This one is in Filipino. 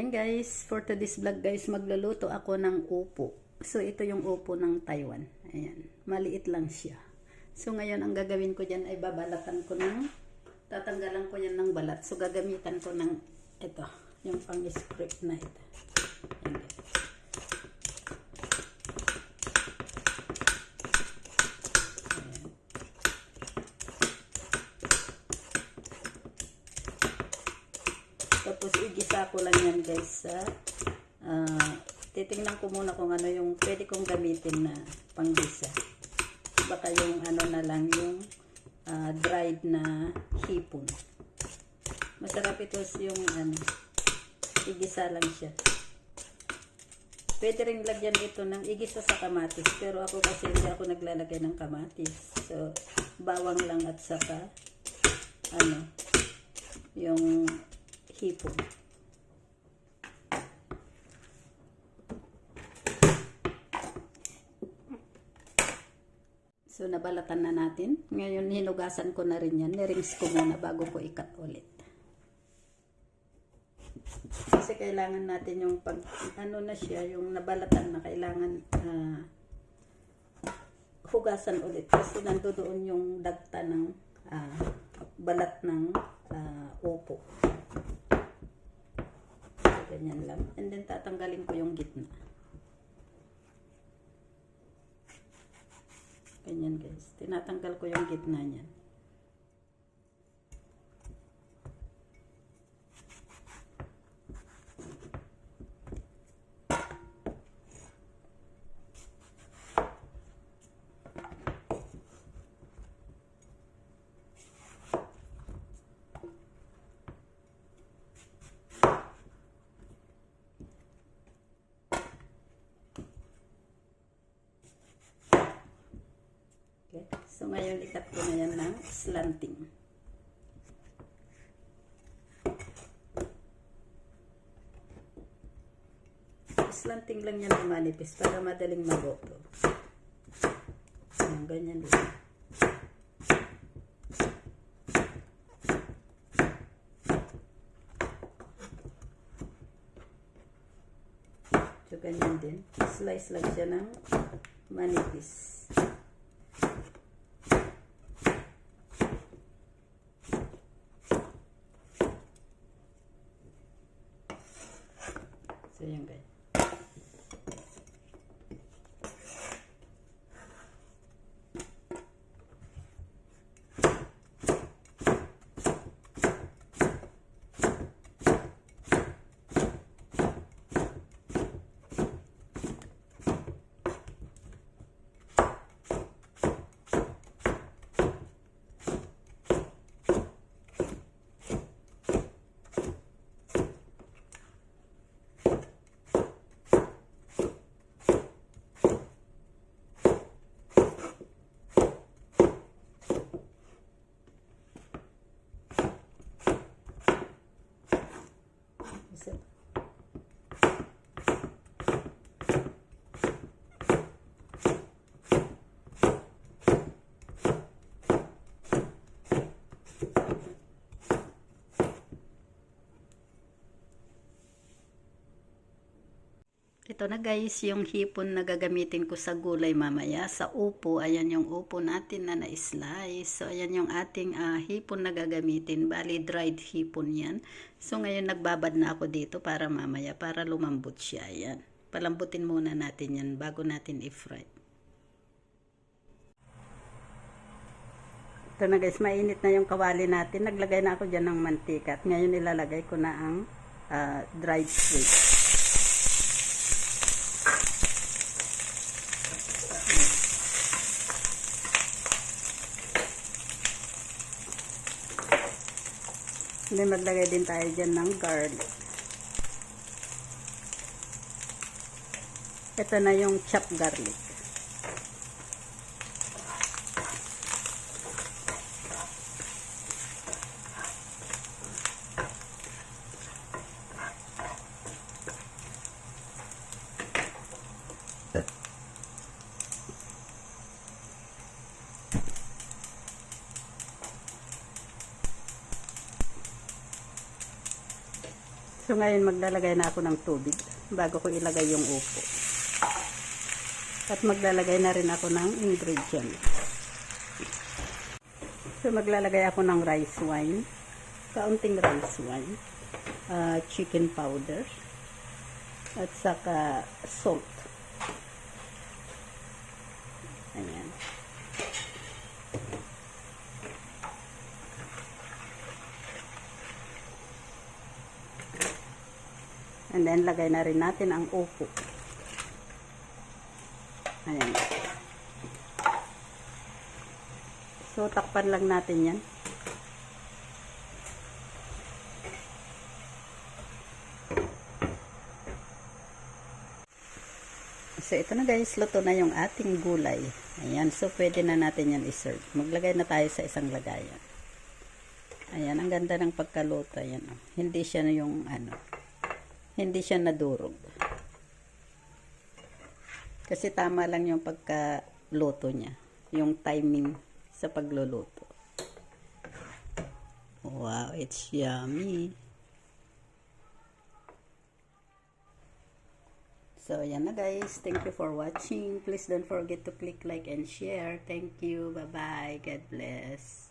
morning guys. For today's vlog guys, magluluto ako ng upo. So ito yung upo ng Taiwan. Ayan. Maliit lang siya. So ngayon ang gagawin ko dyan ay babalatan ko ng tatanggalan ko yan ng balat. So gagamitan ko ng ito, yung pang-script na ito. Tapos igisa ko lang yan guys sa ah, titingnan ko muna kung ano yung pwede kong gamitin na panggisa. Baka yung ano na lang yung ah, dried na hipon. Masarap ito yung ano, igisa lang siya. Pwede rin lagyan ito ng igisa sa kamatis. Pero ako kasi hindi ako naglalagay ng kamatis. So, bawang lang at saka ano, yung hipon. So, nabalatan na natin. Ngayon, hinugasan ko na rin yan. Nirings ko muna bago ko ikat ulit. Kasi kailangan natin yung pag, ano na siya, yung nabalatan na kailangan ah, hugasan ulit. Kasi nandoon yung dagta ng ah, balat ng ah, upo. Ganyan lang. And then tatanggalin ko yung gitna. Ganyan guys. Tinatanggal ko yung gitna niyan. So ngayon ikat ko na yan ng slanting. Slanting lang yan na manipis para madaling magoto. Ayan, ganyan lang. So ganyan din. Slice lang siya ng manipis. So, yan guys. Isa. Ito na guys, yung hipon na gagamitin ko sa gulay mamaya. Sa upo, ayan yung upo natin na na-slice. So, ayan yung ating ah, hipon na gagamitin. Bali, dried hipon yan. So, ngayon nagbabad na ako dito para mamaya, para lumambot siya. Ayan. Palambutin muna natin yan bago natin i-fry. Ito na guys, mainit na yung kawali natin. Naglagay na ako dyan ng mantika. At ngayon ilalagay ko na ang ah, dried fruit. Then maglagay din tayo dyan ng garlic. Ito na yung chopped garlic. So, ngayon maglalagay na ako ng tubig bago ko ilagay yung upo. At maglalagay na rin ako ng ingredient. So maglalagay ako ng rice wine, kaunting rice wine, ah, chicken powder, at saka salt. Ayan. And then, lagay na rin natin ang upo. Ayan. So, takpan lang natin yan. So, ito na guys, luto na yung ating gulay. Ayan, so pwede na natin yan iserve. Maglagay na tayo sa isang lagayan. Ayan, ang ganda ng pagkaluto. Ayan. Hindi siya na yung ano, hindi siya nadurog. Kasi tama lang yung pagkaluto niya. Yung timing sa pagluluto. Wow, it's yummy. So, yan na guys. Thank you for watching. Please don't forget to click like and share. Thank you. Bye-bye. God bless.